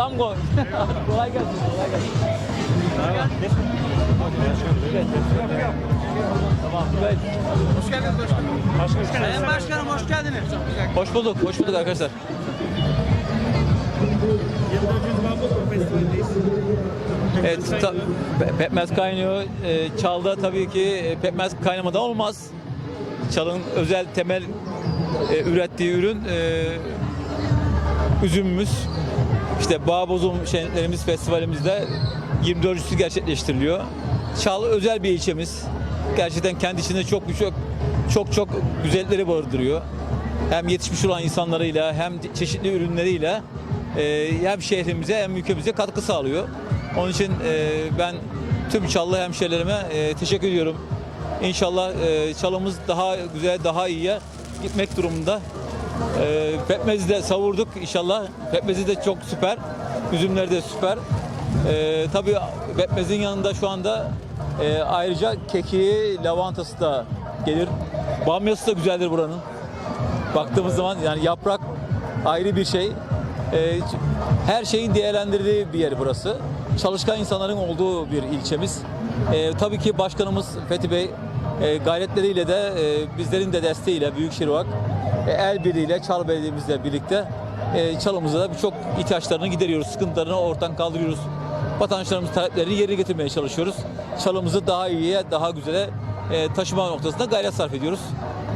kolay gelsin. Kolay gelsin. Tamam. Evet. Hoş geldiniz başkanım. Sayın Başkanım hoş geldiniz. Hoş bulduk. Hoş bulduk arkadaşlar. 24. Bambu Festivali'ndeyiz. Evet, ta- pe- pekmez kaynıyor. Ee, çalda tabii ki e, pekmez kaynamadan olmaz. Çalın özel temel e, ürettiği ürün e, üzümümüz. İşte bağ bozum şenliklerimiz festivalimizde 24'üsü gerçekleştiriliyor. Çal özel bir ilçemiz. Gerçekten kendi içinde çok çok çok çok güzellikleri barındırıyor. Hem yetişmiş olan insanlarıyla hem çeşitli ürünleriyle e, hem şehrimize hem ülkemize katkı sağlıyor. Onun için e, ben tüm Çallı hemşehrilerime e, teşekkür ediyorum. İnşallah çalımız daha güzel, daha iyiye gitmek durumunda. E, pekmezi de savurduk inşallah. Pekmezi de çok süper. Üzümleri de süper. E, tabii pekmezin yanında şu anda e, ayrıca keki, lavantası da gelir. Bamyası da güzeldir buranın. Baktığımız zaman yani yaprak ayrı bir şey. Ee, her şeyin değerlendirdiği bir yer burası. Çalışkan insanların olduğu bir ilçemiz. Ee, tabii ki başkanımız Fethi Bey e, gayretleriyle de e, bizlerin de desteğiyle Büyükşehir e, el birliğiyle Çal Belediye'mizle birlikte e, Çalımıza da birçok ihtiyaçlarını gideriyoruz. Sıkıntılarını ortadan kaldırıyoruz. Vatandaşlarımızın taleplerini yerine getirmeye çalışıyoruz. Çalımızı daha iyiye, daha güzele e, taşıma noktasında gayret sarf ediyoruz.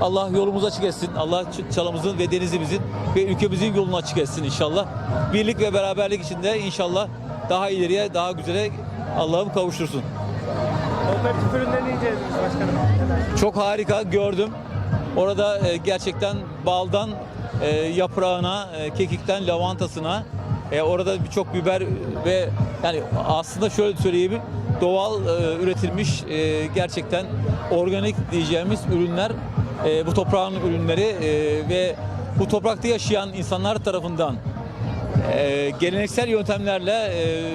Allah yolumuzu açık etsin. Allah çalımızın ve denizimizin ve ülkemizin yolunu açık etsin inşallah. Birlik ve beraberlik içinde inşallah daha ileriye, daha güzele Allah'ım kavuştursun. Kooperatif ürünlerini incelediniz başkanım. Çok harika gördüm. Orada e, gerçekten baldan e, yaprağına, e, kekikten lavantasına, e, orada birçok biber ve yani aslında şöyle söyleyeyim doğal e, üretilmiş e, gerçekten organik diyeceğimiz ürünler e, bu toprağın ürünleri e, ve bu toprakta yaşayan insanlar tarafından e, geleneksel yöntemlerle e,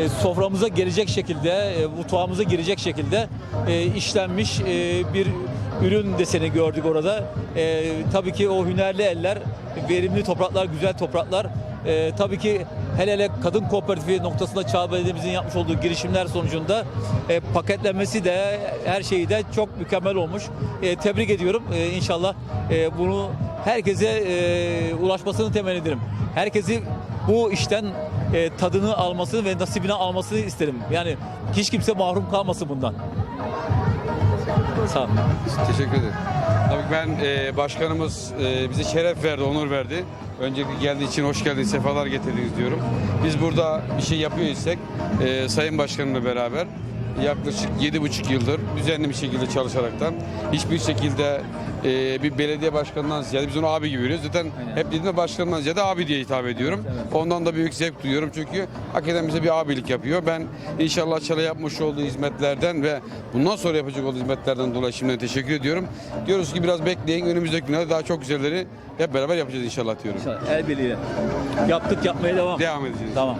e, soframıza gelecek şekilde, e, mutfağımıza girecek şekilde e, işlenmiş e, bir ürün deseni gördük orada. E, tabii ki o hünerli eller, verimli topraklar, güzel topraklar. E, tabii ki hele hele kadın kooperatifi noktasında Çağ Belediye'mizin yapmış olduğu girişimler sonucunda e, paketlenmesi de her şeyi de çok mükemmel olmuş. E, tebrik ediyorum. E, inşallah e, bunu herkese e, ulaşmasını temenni ederim. Herkesi bu işten e, tadını almasını ve nasibini almasını isterim. Yani hiç kimse mahrum kalmasın bundan. Sağ olun. Teşekkür ederim. Tabii ben e, başkanımız e, bize şeref verdi, onur verdi. Öncelikle geldiği için hoş geldiniz, sefalar getirdiniz diyorum. Biz burada bir şey yapıyor isek e, Sayın Başkanımla beraber yaklaşık yedi buçuk yıldır düzenli bir şekilde çalışaraktan hiçbir şekilde e, bir belediye başkanından ziyade biz onu abi gibi görüyoruz. Zaten hep dediğimde başkanından ziyade abi diye hitap ediyorum. Ondan da büyük zevk duyuyorum çünkü hakikaten bize bir abilik yapıyor. Ben inşallah Çal'a yapmış olduğu hizmetlerden ve bundan sonra yapacak olduğu hizmetlerden dolayı şimdiden teşekkür ediyorum. Diyoruz ki biraz bekleyin önümüzdeki günlerde daha çok güzelleri hep beraber yapacağız inşallah diyorum. İnşallah el birliğiyle. Yaptık yapmaya devam. Devam edeceğiz. Tamam.